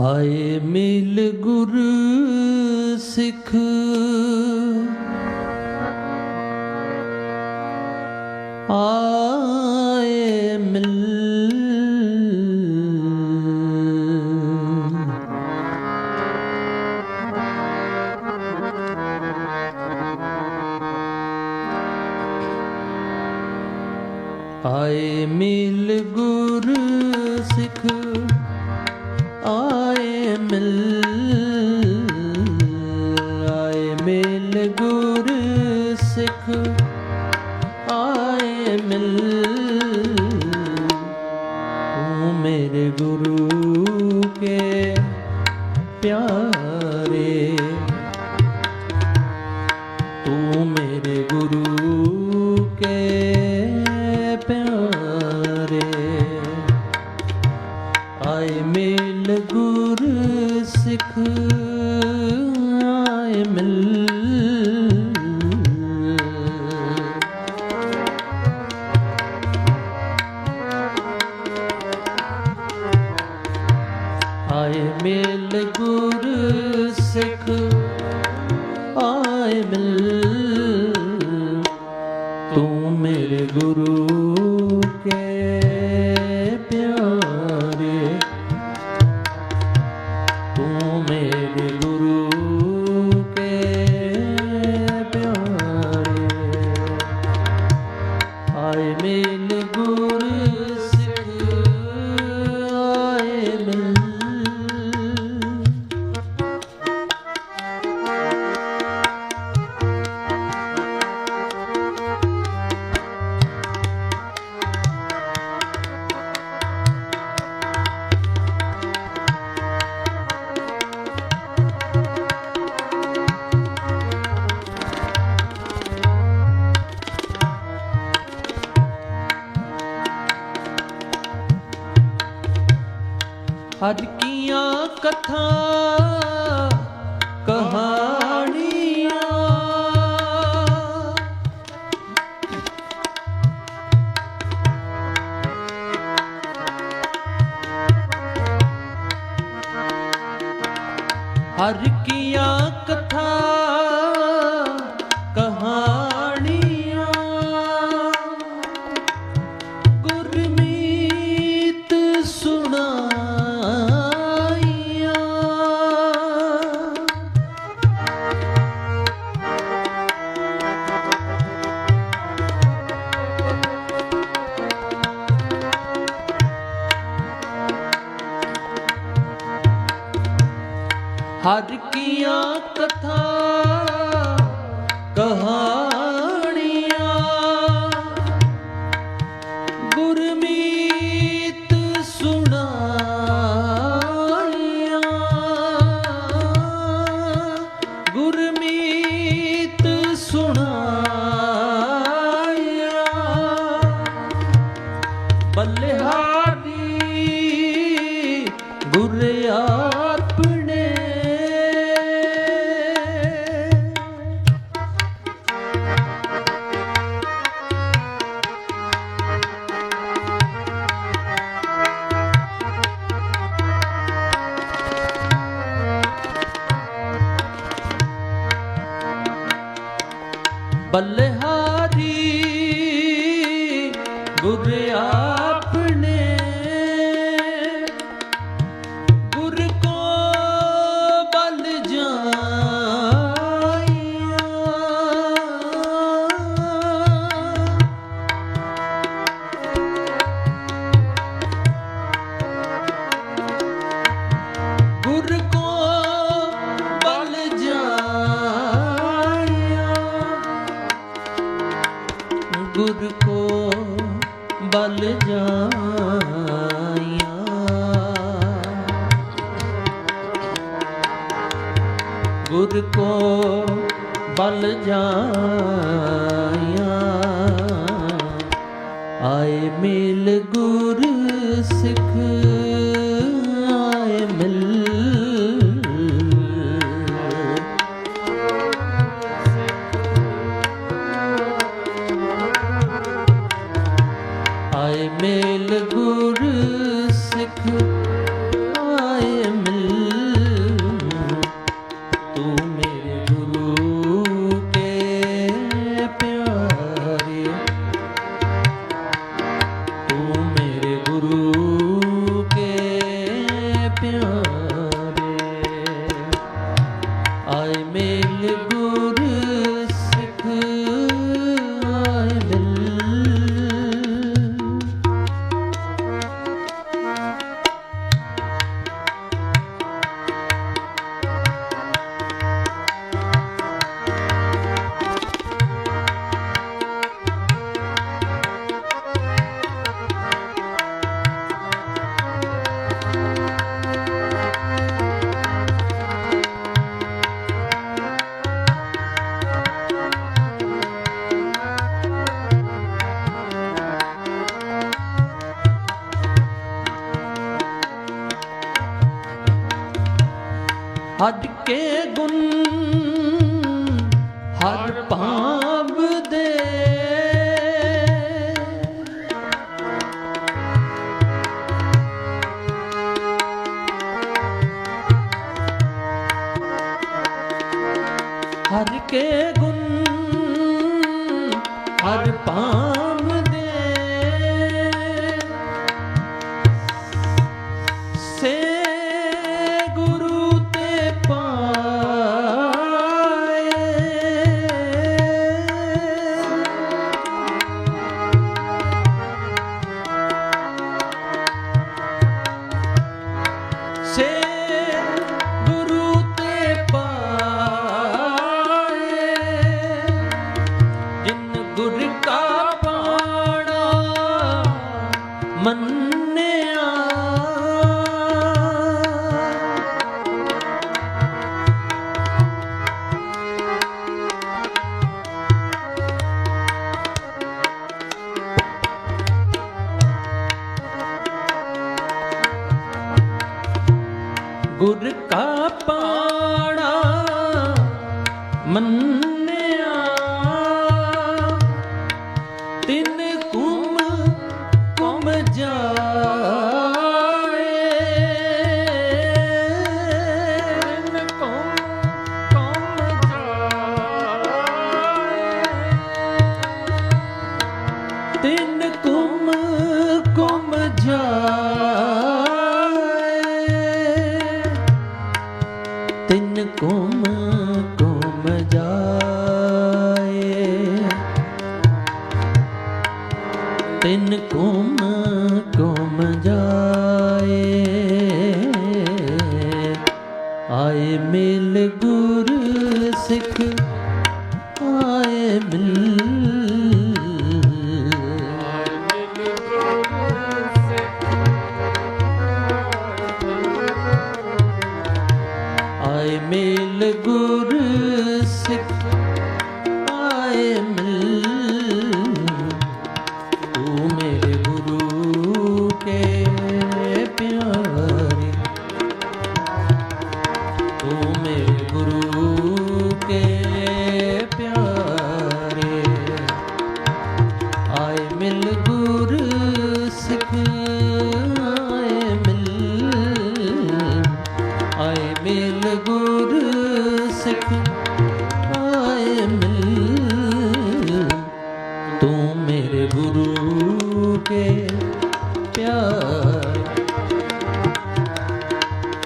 ਆਏ ਮਿਲ ਗੁਰ ਸਿੱਖ। ਆਏ ਮਿਲ ਆਏ ਮਿਲ ਗੁਰ ਸਿੱਖ। ਮਿਲ ਆਏ ਮਿਲ ਗੁਰ ਸਿੱਖ, ਆਏ ਮਿਲ। ਤੂੰ ਮੇਰੇ ਗੁਰੂ ਕੇ ਪਿਆਰੇ। ਤੂੰ ਮੇਰੇ ਗੁਰੂ ਕਥਾ ਕਹਾਣੀਆਂ। ਹਰ ਕੀ ਗੁਰ ਕੋ ਬਲ ਜਾਇਆ ਆਏ ਮਿਲ ਗੁਰ ਸਿੱਖ mình ਤਿੰਨ ਕੋਮ ਕੋਮ ਜਾਏ। ਤਿੰਨ ਕੋਮ ਜਾਏ। ਆਏ ਮਿਲ ਗੁਰ ਸਿੱਖ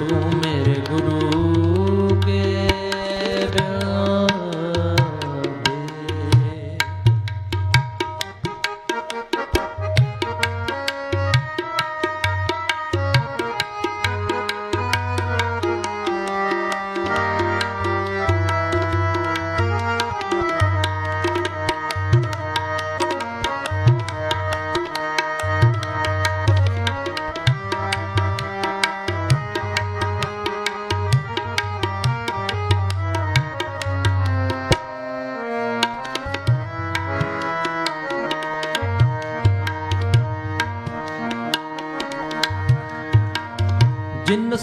Oh.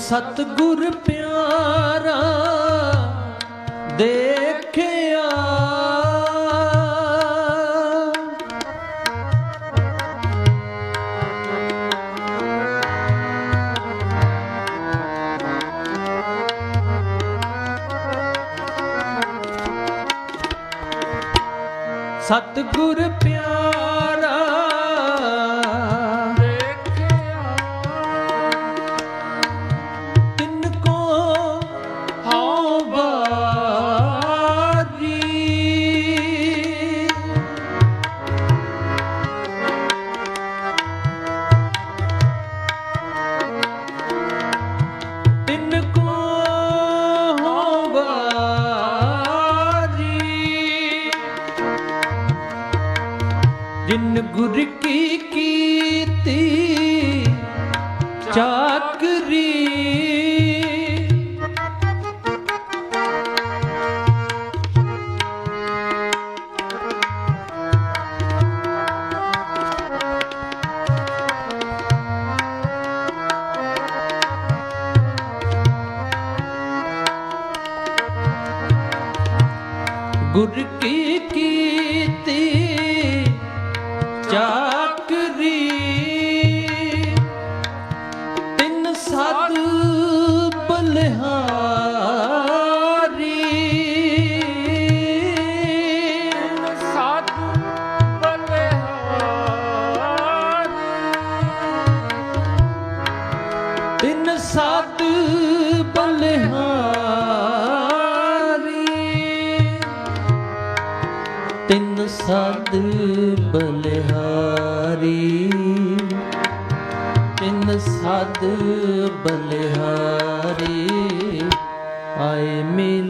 ਸਤਗੁਰ ਪਿਆਰਾ ਦੇਖਿਆ। ਸਤਗੁਰ ਪਿਆਰਾ ਜਿਨ ਗੁਰ ਕੀ ਕੀਤੀ ਚਾਕਰੀ ਗੁਰ ਕੀ ਸਤ ਬਲਿਹਾਰੀ। ਤਿੰਨ ਸਤ ਬਲਿਹਾਰੀ। ਤਿੰਨ ਸਤ ਬਲਿਹਾਰੀ। ਆਏ ਮਿਲ